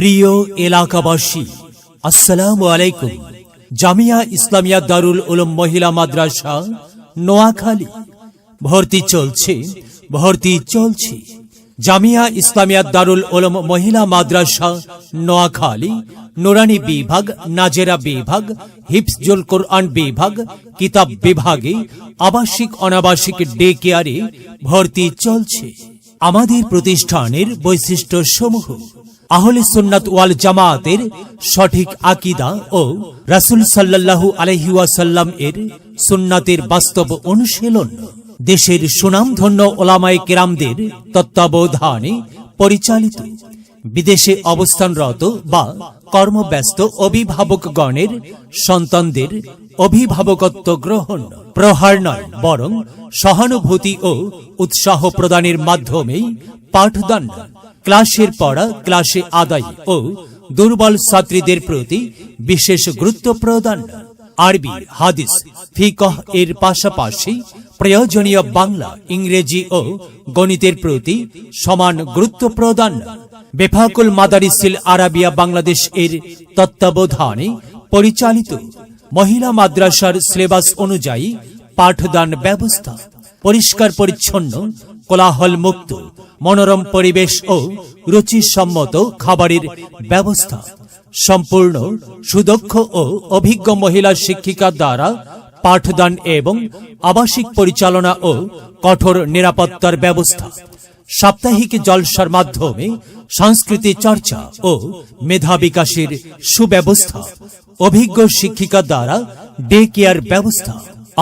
প্রিয় এলাকাবাসী, আসসালামু আলাইকুম। জামিয়া ইসলামিয়া দারুল উলুম মহিলা মাদ্রাসা, নোয়াখালী। ভর্তি চলছে ভর্তি চলছে। জামিয়া ইসলামিয়া দারুল উলুম মহিলা মাদ্রাসা, নোয়াখালী। নুরানি বিভাগ, নাজেরা বিভাগ, হিফজুল কোরআন বিভাগ, কিতাব বিভাগে আবাসিক অনাবাসিক ডে কেয়ারে ভর্তি চলছে। আমাদের প্রতিষ্ঠানের বৈশিষ্ট্য সমূহ আহলে সুন্নাত ওয়াল জামায়াতের সঠিক আকিদা ও রাসূল সাল্লাল্লাহু আলাইহি ওয়াসাল্লাম এর সুন্নাতের বাস্তব অনুশীলন দেশের সুনামধন্য ওলামায় কেরামদের তত্ত্বাবধানে পরিচালিত। বিদেশে অবস্থানরত বা কর্মব্যস্ত অভিভাবকগণের সন্তানদের অভিভাবকত্ব গ্রহণ প্রহার নয়, বরং সহানুভূতি ও উৎসাহ প্রদানের মাধ্যমেই পাঠদান ক্লাসের পড়া ক্লাসে আদায় ও দুর্বল ছাত্রীদের প্রতি বিশেষ গুরুত্ব প্রদান। আরবি, হাদিস, ফিকহ এর পাশাপাশি প্রয়োজনীয় বাংলা, ইংরেজি ও গণিতের প্রতি সমান গুরুত্ব প্রদান। বেফাকুল মাদারিসিল আরাবিয়া বাংলাদেশ এর তত্ত্বাবধানে পরিচালিত মহিলা মাদ্রাসার সিলেবাস অনুযায়ী পাঠদান ব্যবস্থা পরিষ্কার পরিচ্ছন্ন কোলাহল মুক্ত মনোরম পরিবেশ ও রুচিসম্মত খাবারের ব্যবস্থা সম্পূর্ণ সুদক্ষ ও অভিজ্ঞ মহিলা শিক্ষিকা দ্বারা পাঠদান এবং আবাসিক পরিচালনা ও কঠোর নিরাপত্তার ব্যবস্থা। সাপ্তাহিক জলসার মাধ্যমে সংস্কৃতি চর্চা ও মেধা বিকাশের সুব্যবস্থা। অভিজ্ঞ শিক্ষিকা দ্বারা ডে কেয়ার ব্যবস্থা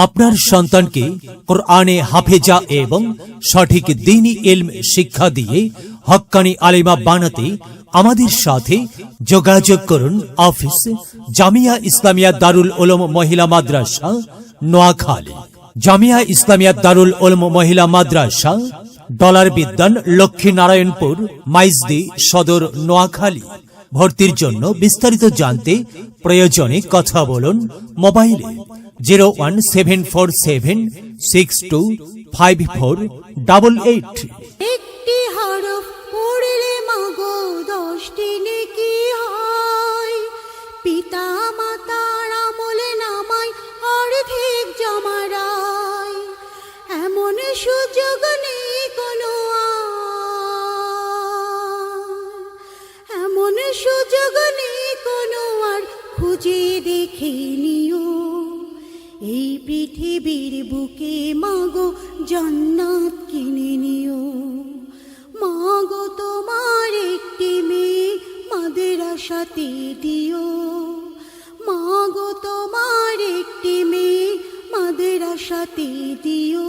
আপনার সন্তানকে কোরআনে হাফেজা এবং সঠিক দিনী এলম শিক্ষা দিয়ে হক্কানি আলিমা বানাতে আমাদের সাথে যোগাযোগ করুন অফিস জামিয়া ইসলামিয়া দারুল ওলম মহিলা মাদ্রাসা, নোয়াখালী। জামিয়া ইসলামিয়া দারুল ওলম মহিলা মাদ্রাসা, ডলার বিদ্যান লক্ষ্মীনারায়ণপুর, মাইজদি সদর, নোয়াখালী। ভর্তির জন্য বিস্তারিত জানতে প্রয়োজনে কথা বলুন মোবাইলে zero one seven four seven, six two five four, double eight. একটি মাগো দশটি নেকি হয়। আমলে সুযোগ নেই কোনো কোনো আর, খুঁজে দেখে নিও। এই পৃথিবীর বুকে মাগো জান্নাত কিনে নিও। মাগো তোমার একটি মেয়ে মাদের আশাতে দিও। মাগো তোমার একটি মেয়ে মাদের আশাতে দিও।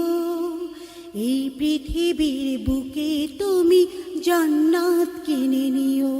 এই পৃথিবীর বুকে তুমি জান্নাত কিনে নিও।